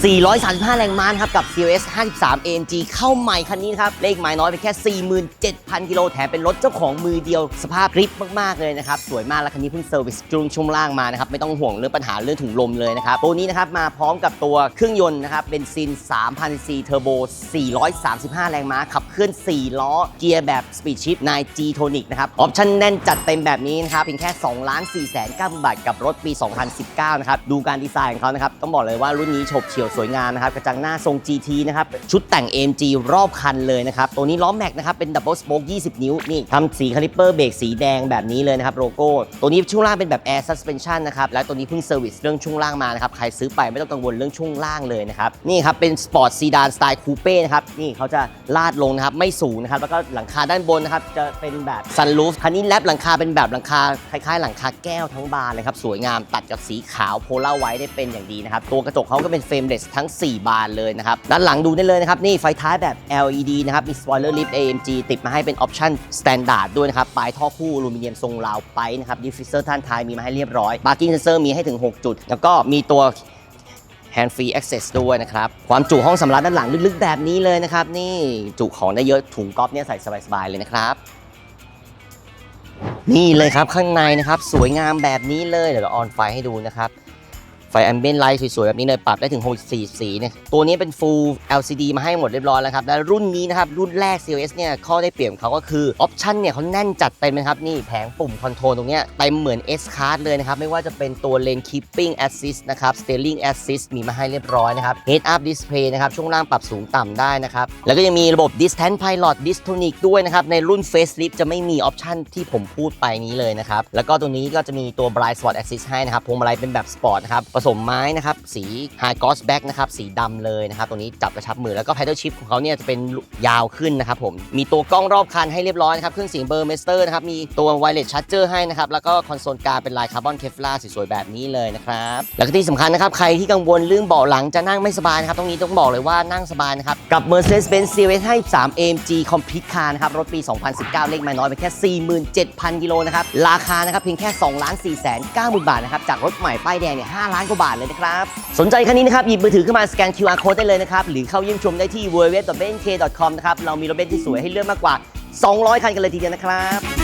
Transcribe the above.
435 แรงม้านครับ กับ CLS 53 AMG เข้าใหม่คันนี้ครับ เลขไม้น้อยไปแค่ 47,000 กิโลแถมเป็นรถเจ้าของมือเดียว สภาพริบมาก ๆ เลยนะครับ สวยมาก แล้วคันนี้เพิ่งเซอร์วิสจุงช่วงล่างมานะครับ ไม่ต้องห่วงเรื่องปัญหาเรื่องถุงลมเลยนะครับ ตัวนี้นะครับ มาพร้อมกับตัวเครื่องยนต์นะครับเบนซิน 3,000 ซีเทอร์โบ 435 แรงม้าขับเคลื่อน 4 ล้อ เกียร์แบบ Speed Shift 9 G Tonic นะครับออปชั่นแน่นจัดเต็มแบบนี้นะครับเพียงแค่2ล้าน4แสน9บาทกับรถปี 2019 นะครับดูการดีไซน์ของเขานะครับต้องบอกเลยว่ารุ่นนี้ฉบเฉียวสวยงามนะครับกระจังหน้าทรง GT นะครับชุดแต่ง AMG รอบคันเลยนะครับตัวนี้ล้อแม็กนะครับเป็น Double Spoke 20 นิ้วนี่ทำสีคาลิปเปอร์เบรกสีแดงแบบนี้เลยนะครับโลโก้ตัวนี้ช่วงล่างเป็นแบบ Air Suspension นะครับและตัวนี้เพิ่งเซอร์วิสเรื่องช่วงล่างมานะครับใครซื้อไปไม่ต้องกังวลเรื่องช่วงล่างเลยนะครับนี่ครับเป็นสปอร์ตซีดานสไตล์คูเป้นะครับนี่เขาจะลาดลงนะครับไม่สูงนะครับแล้วก็หลังคาด้านบนนะครับจะเป็นแบบซันรูฟคันนี้แลบหลังคาเป็นแบบหลังคาคล้ายๆ หลังคาแก้วทั้งบานเลยครับสวยงามตัดกับสีขาวโพล่าไว้ได้เป็นอย่างดีนะครับตัวกระจกเขาก็เป็นเฟรมเลสทั้ง 4 บานเลยนะครับ ด้านหลังดูได้เลยนะครับ นี่ไฟท้ายแบบ LED นะครับ มีสปอยเลอร์ลิฟ AMG ติดมาให้เป็นออปชั่นสแตนดาร์ดด้วยนะครับ ปลายท่อคู่อลูมิเนียมทรงราวไปนะครับดิฟฟิเซอร์ท่านท้ายมีมาให้เรียบร้อยบาร์กิ้งเซนเซอร์มีให้ถึง 6 จุด แล้วก็มีตัว Hand Free Access ด้วยนะครับ ความจุห้องสำรับด้านหลังลึกๆ แบบนี้เลยนะครับ นี่จุของได้เยอะถุงก๊อฟเนี่ยใส่สบายๆเลยนะครับนี่เลยครับข้างในนะครับ สวยงามแบบนี้เลยเดี๋ยวเราออนไฟให้ดูนะครับ ไฟแอมเบียนไลท์สวยๆ แบบนี้เลยปรับได้ถึง 64 สีเนี่ยตัวนี้เป็น Full LCD มาให้หมดเรียบร้อยแล้วครับ และรุ่นนี้นะครับ รุ่นแรก CLS เนี่ย ข้อได้เปรียบเขาก็คือ ออปชันเนี่ยเขาแน่นจัดเต็มนะครับ นี่แผงปุ่มคอนโทรลตรงเนี้ยเต็มเหมือน S Card เลยนะครับ ไม่ว่าจะเป็นตัว Lane Keeping Assist นะครับ Steering Assist มีมาให้เรียบร้อยนะครับ Head Up Display นะครับช่วงล่างปรับสูงต่ำได้นะครับแล้วก็ยังมีระบบ Distance Pilot Distonic ด้วยนะครับในรุ่น Facelift จะไม่มีออปชันที่ผมพูดไปนี้เลยนะครับแล้วก็ตัวนี้ก็จะมีตัว Blind Spot Assist ให้นะครับพวงมาลัยเป็นแบบสปอร์ตนะครับสมไม้นะครับ สี High Gloss back นะครับ สีดำเลยนะครับ ตัวนี้จับกระชับมือแล้วก็ Paddle Shift ของเขาเนี่ยจะเป็นยาวขึ้นนะครับผม มีตัวกล้องรอบคันให้เรียบร้อยนะครับ เครื่องเสียงเบอร์เมสเตอร์นะครับ มีตัว Wireless Charger ให้นะครับ แล้วก็คอนโซลกลางเป็นลายคาร์บอนเคฟลาสวยๆแบบนี้เลยนะครับ แล้วก็ที่สำคัญนะครับ ใครที่กังวลเรื่องเบาะหลังจะนั่งไม่สบายนะครับ ตรงนี้ต้องบอกเลยว่านั่งสบายนะครับ กับ Mercedes-Benz CLS 53 AMG Complete Car นะครับ รถปี 2019 เลขไม่น้อยไปแค่ 47,000กิโลนะครับ ราคานะครับเพียงแค่2ล้าน4แสน90,000 บาทนะครับ จากรถใหม่ป้ายแดงเนี่ย5ล้านกว่าบาทเลยนะครับ สนใจคันนี้นะครับ หยิบมือถือขึ้นมาสแกน QR code ได้เลยนะครับ หรือเข้าเยี่ยมชมได้ที่ www.benk.com นะครับ เรามีรถเบนซ์ที่สวยให้เลือกมากกว่า 200 คันกันเลยทีเดียวนะครับ